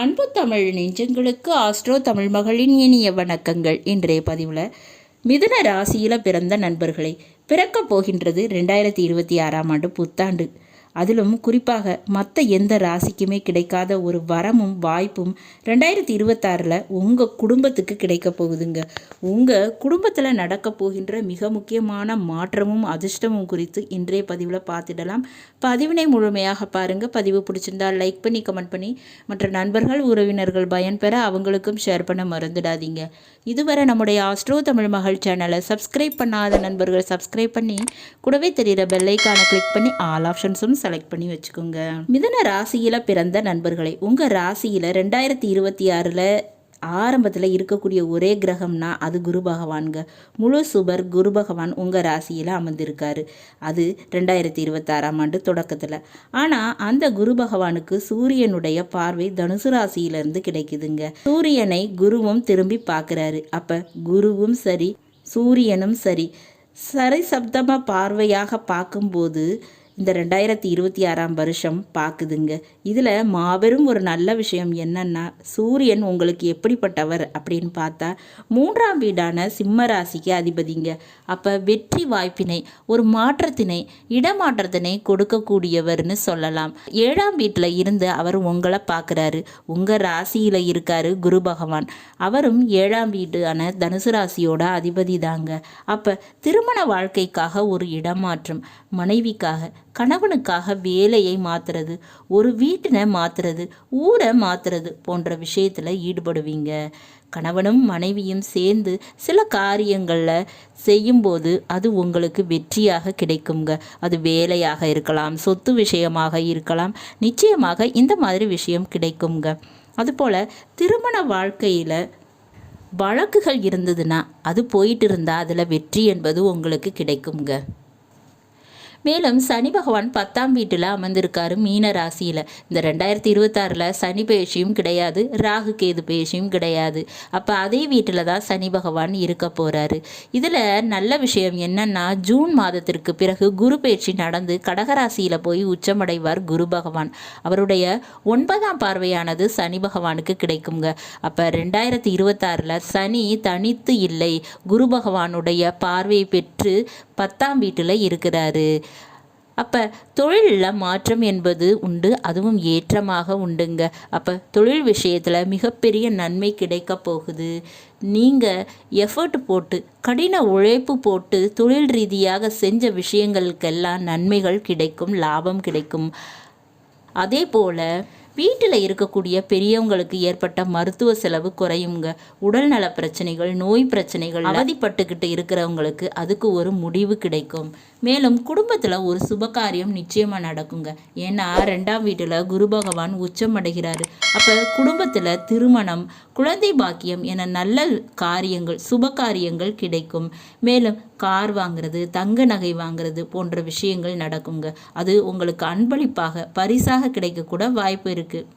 அன்பு தமிழ் நெஞ்சங்களுக்கு ஆஸ்ட்ரோ தமிழ் மகளின் இனிய வணக்கங்கள். இன்றைய பதிவில் மிதுன ராசியில் பிறந்த நண்பர்களை பிறக்கப் போகின்றது ரெண்டாயிரத்தி இருபத்தி ஆறாம் ஆண்டு புத்தாண்டு. அதிலும் குறிப்பாக மற்ற எந்த ராசிக்குமே கிடைக்காத ஒரு வரமும் வாய்ப்பும் ரெண்டாயிரத்தி இருபத்தாறில் உங்கள் குடும்பத்துக்கு கிடைக்க போகுதுங்க. உங்கள் குடும்பத்தில் நடக்க போகின்ற மிக முக்கியமான மாற்றமும் அதிர்ஷ்டமும் குறித்து இன்றைய பதிவில் பார்த்துடலாம். பதிவினை முழுமையாக பாருங்கள் பதிவு பிடிச்சிருந்தால் லைக் பண்ணி கமெண்ட் பண்ணி மற்ற நண்பர்கள் உறவினர்கள் பயன்பெற அவங்களுக்கும் ஷேர் பண்ண மறந்துடாதீங்க. இதுவரை நம்முடைய ஆஸ்ட்ரோ தமிழ் மகள் சேனலை சப்ஸ்கிரைப் பண்ணாத நண்பர்கள் சப்ஸ்கிரைப் பண்ணி கூடவே தெரிகிற பெல்லைக்கான கிளிக் பண்ணி ஆல் ஆப்ஷன்ஸும் செலக்ட் பண்ணி வச்சுக்கோங்க. மிதன ராசியில் பிறந்த நண்பர்களை உங்கள் ராசியில் ரெண்டாயிரத்தி இருபத்தி ஆறில் ஆரம்பத்தில் இருக்கக்கூடிய ஒரே கிரகம்னா அது குரு பகவான்க முழு சுபர் குரு பகவான் உங்கள் ராசியில் அமர்ந்திருக்காரு. அது ரெண்டாயிரத்தி இருபத்தாறாம் ஆண்டு தொடக்கத்தில். ஆனால் அந்த குரு பகவானுக்கு சூரியனுடைய பார்வை தனுசு ராசியிலிருந்து கிடைக்குதுங்க. சூரியனை குருவும் திரும்பி பார்க்குறாரு. அப்போ குருவும் சரி சூரியனும் சரி சரி சப்தமாக பார்வையாக பார்க்கும்போது இந்த ரெண்டாயிரத்தி இருபத்தி ஆறாம் வருஷம் பார்க்குதுங்க இதில் மாபெரும் ஒரு நல்ல விஷயம் என்னன்னா சூரியன் உங்களுக்கு எப்படிப்பட்டவர் அப்படின்னு பார்த்தா மூன்றாம் வீடான சிம்ம ராசிக்கு அதிபதிங்க. அப்போ வெற்றி வாய்ப்பினை ஒரு மாற்றத்தினை இடமாற்றத்தினை கொடுக்கக்கூடியவர்னு சொல்லலாம். ஏழாம் வீட்டில் இருந்து அவர் உங்களை பார்க்குறாரு உங்கள் ராசியில் இருக்காரு குரு பகவான். அவரும் ஏழாம் வீடான தனுசு ராசியோட அதிபதி தாங்க அப்போ திருமண வாழ்க்கைக்காக ஒரு இடமாற்றம் மனைவிக்காக கணவனுக்காக வேலையை மாற்றுறது ஒரு வீட்டினை மாற்றுறது ஊரை மாற்றுறது போன்ற விஷயத்தில் ஈடுபடுவீங்க. கணவனும் மனைவியும் சேர்ந்து சில காரியங்களில் செய்யும்போது அது உங்களுக்கு வெற்றியாக கிடைக்குங்க. அது வேலையாக இருக்கலாம் சொத்து விஷயமாக இருக்கலாம் நிச்சயமாக இந்த மாதிரி விஷயம் கிடைக்குங்க. அதுபோல் திருமண வாழ்க்கையில் வழக்குகள் இருந்ததுன்னா அது போயிட்டு இருந்தால் அதில் வெற்றி என்பது உங்களுக்கு கிடைக்குங்க. மேலும் சனி பகவான் பத்தாம் வீட்டில் அமர்ந்திருக்காரு மீன ராசியில். இந்த ரெண்டாயிரத்தி இருபத்தாறில் சனி பயிற்சியும் கிடையாது ராகு கேது பயிற்சியும் கிடையாது. அப்போ அதே வீட்டில் தான் சனி பகவான் இருக்க போகிறாரு இதில் நல்ல விஷயம் என்னன்னா ஜூன் மாதத்திற்கு பிறகு குரு பேச்சு நடந்து கடகராசியில் போய் உச்சமடைவார் குரு பகவான். அவருடைய ஒன்பதாம் பார்வையானது சனி பகவானுக்கு கிடைக்குங்க. அப்போ ரெண்டாயிரத்தி இருபத்தாறில் சனி தனித்து இல்லை குரு பகவானுடைய பார்வையை பெற்று பத்தாம் வீட்டில் இருக்கிறாரு. அப்போ தொழிலில் மாற்றம் என்பது உண்டு அதுவும் ஏற்றமாக உண்டுங்க. அப்போ தொழில் விஷயத்தில் மிகப்பெரிய நன்மை கிடைக்க போகுது. நீங்கள் எஃபர்ட் போட்டு கடின உழைப்பு போட்டு தொழில் ரீதியாக செஞ்ச விஷயங்களுக்கெல்லாம் நன்மைகள் கிடைக்கும் லாபம் கிடைக்கும். அதே போல் வீட்டில் இருக்கக்கூடிய பெரியவங்களுக்கு ஏற்பட்ட மருத்துவ செலவு குறையுங்க. உடல் நல பிரச்சனைகள் நோய் பிரச்சனைகள் அவதிப்பட்டுக்கிட்டு இருக்கிறவங்களுக்கு அதுக்கு ஒரு முடிவு கிடைக்கும். மேலும் குடும்பத்தில் ஒரு சுபகாரியம் நிச்சயமாக நடக்குங்க. ஏன்னா ரெண்டாம் வீட்டில் குரு பகவான் உச்சம் அடைகிறாரு அப்போ குடும்பத்தில் திருமணம் குழந்தை பாக்கியம் என நல்ல காரியங்கள் சுப காரியங்கள் கிடைக்கும். மேலும் கார் வாங்குறது தங்க நகை வாங்குறது போன்ற விஷயங்கள் நடக்குங்க. அது உங்களுக்கு அன்பளிப்பாக பரிசாக கிடைக்கக்கூட வாய்ப்பு இருக்குது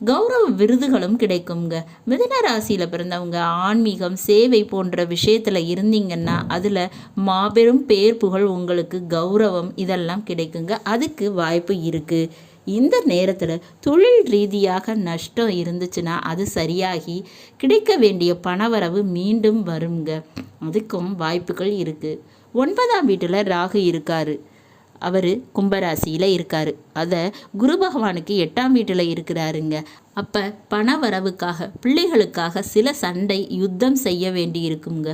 கௌரவ விருதுகளும் கிடைக்குங்க. மிதன ராசியில் பிறந்தவங்க ஆன்மீகம் சேவை போன்ற விஷயத்தில் இருந்தீங்கன்னா அதில் மாபெரும் பேர் புகழ் உங்களுக்கு கௌரவம் இதெல்லாம் கிடைக்குங்க. அதுக்கு வாய்ப்பு இருக்குது இந்த நேரத்தில் தொழில் ரீதியாக நஷ்டம் இருந்துச்சுன்னா அது சரியாகி கிடைக்க வேண்டிய பணவரவு மீண்டும் வருங்க. அதுக்கும் வாய்ப்புகள் இருக்குது ஒன்பதாம் வீட்டில் ராகு இருக்காரு. அவர் கும்பராசியில் இருக்கார். அதை குரு பகவானுக்கு எட்டாம் வீட்டில் இருக்கிறாருங்க. அப்போ பண வரவுக்காக பிள்ளைகளுக்காக சில சண்டை யுத்தம் செய்ய வேண்டி இருக்குங்க.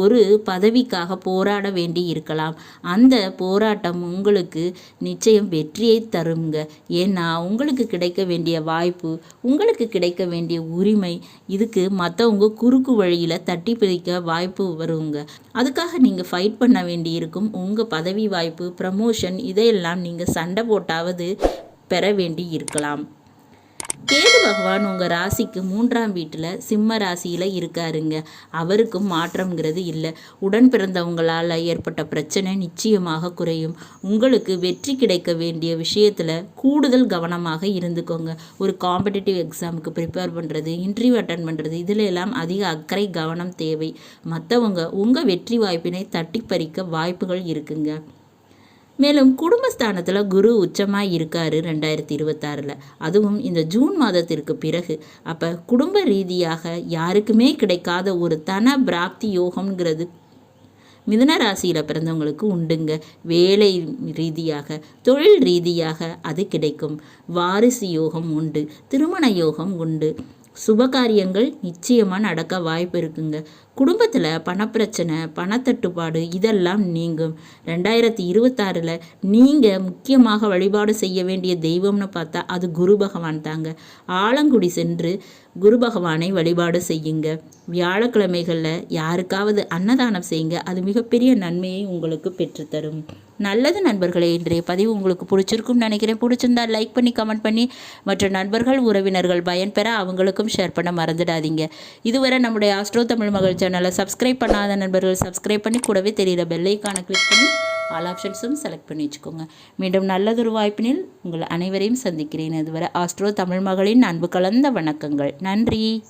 ஒரு பதவிக்காக போராட வேண்டி இருக்கலாம். அந்த போராட்டம் உங்களுக்கு நிச்சயம் வெற்றியை தருங்க. ஏன்னா உங்களுக்கு கிடைக்க வேண்டிய வாய்ப்பு உங்களுக்கு கிடைக்க வேண்டிய உரிமை இதுக்கு மற்றவங்க குறுக்கு வழியில் தட்டி பிடிக்க வாய்ப்பு வருங்க. அதுக்காக நீங்கள் ஃபைட் பண்ண வேண்டி இருக்கும். உங்கள் பதவி வாய்ப்பு ப்ரமோஷன் இதையெல்லாம் நீங்கள் சண்டை போட்டாவது பெற வேண்டி இருக்கலாம். கேது பகவான் உங்கள் ராசிக்கு மூன்றாம் வீட்டில் சிம்ம ராசியில் இருக்காருங்க. அவருக்கும் மாற்றம்ங்கிறது இல்லை. உடன் பிறந்தவங்களால் ஏற்பட்ட பிரச்சனை நிச்சயமாக குறையும். உங்களுக்கு வெற்றி கிடைக்க வேண்டிய விஷயத்தில் கூடுதல் கவனமாக இருந்துக்கோங்க. ஒரு காம்படிட்டிவ் எக்ஸாமுக்கு ப்ரிப்பேர் பண்ணுறது இன்டர்வியூ அட்டன் பண்ணுறது இதில் எல்லாம் அதிக அக்கறை கவனம் தேவை. மற்றவங்க உங்கள் வெற்றி வாய்ப்பினை தட்டி பறிக்க வாய்ப்புகள் இருக்குங்க. மேலும் குடும்பஸ்தானத்தில் குரு உச்சமாக இருக்கார் ரெண்டாயிரத்தி இருபத்தாறில். அதுவும் இந்த ஜூன் மாதத்திற்கு பிறகு. அப்போ குடும்ப ரீதியாக யாருக்குமே கிடைக்காத ஒரு தன பிராப்தி யோகம்ங்கிறது மிதன ராசியில் பிறந்தவங்களுக்கு உண்டுங்க. வேலை ரீதியாக தொழில் ரீதியாக அது கிடைக்கும். வாரிசு யோகம் உண்டு திருமண யோகம் உண்டு. சுபகாரியங்கள் நிச்சயமாக நடக்க வாய்ப்பு இருக்குங்க. குடும்பத்தில் பணப்பிரச்சனை பணத்தட்டுப்பாடு இதெல்லாம் நீங்கும். ரெண்டாயிரத்தி இருபத்தாறில் நீங்கள் முக்கியமாக வழிபாடு செய்ய வேண்டிய தெய்வம்னு பார்த்தா அது குரு பகவான் தாங்க. ஆலங்குடி சென்று குரு பகவானை வழிபாடு செய்யுங்க. வியாழக்கிழமைகளில் யாருக்காவது அன்னதானம் செய்யுங்க. அது மிகப்பெரிய நன்மையை உங்களுக்கு பெற்றுத்தரும். நல்லது நண்பர்களே இன்றைய பதிவு உங்களுக்கு பிடிச்சிருக்கும்னு நினைக்கிறேன். பிடிச்சிருந்தா லைக் பண்ணி கமெண்ட் பண்ணி மற்ற நண்பர்கள் உறவினர்கள் பயன்பெற அவங்களுக்கும் ஷேர் பண்ண மறந்துடாதீங்க. இதுவரை நம்முடைய ஆஸ்ட்ரோ தமிழ் மகள் சேனலை சப்ஸ்கிரைப் பண்ணாத நண்பர்கள் சப்ஸ்கிரைப் பண்ணி கூடவே தெரிகிற பெல்லைக்கான கிளிக் பண்ணி ஆல் ஆப்ஷன்ஸும் செலக்ட் பண்ணி வச்சுக்கோங்க. மீண்டும் நல்லதொரு வாய்ப்பினில் உங்கள் அனைவரையும் சந்திக்கிறேன். இதுவரை ஆஸ்ட்ரோ தமிழ் மகளின் அன்பு கலந்த வணக்கங்கள். நன்றி.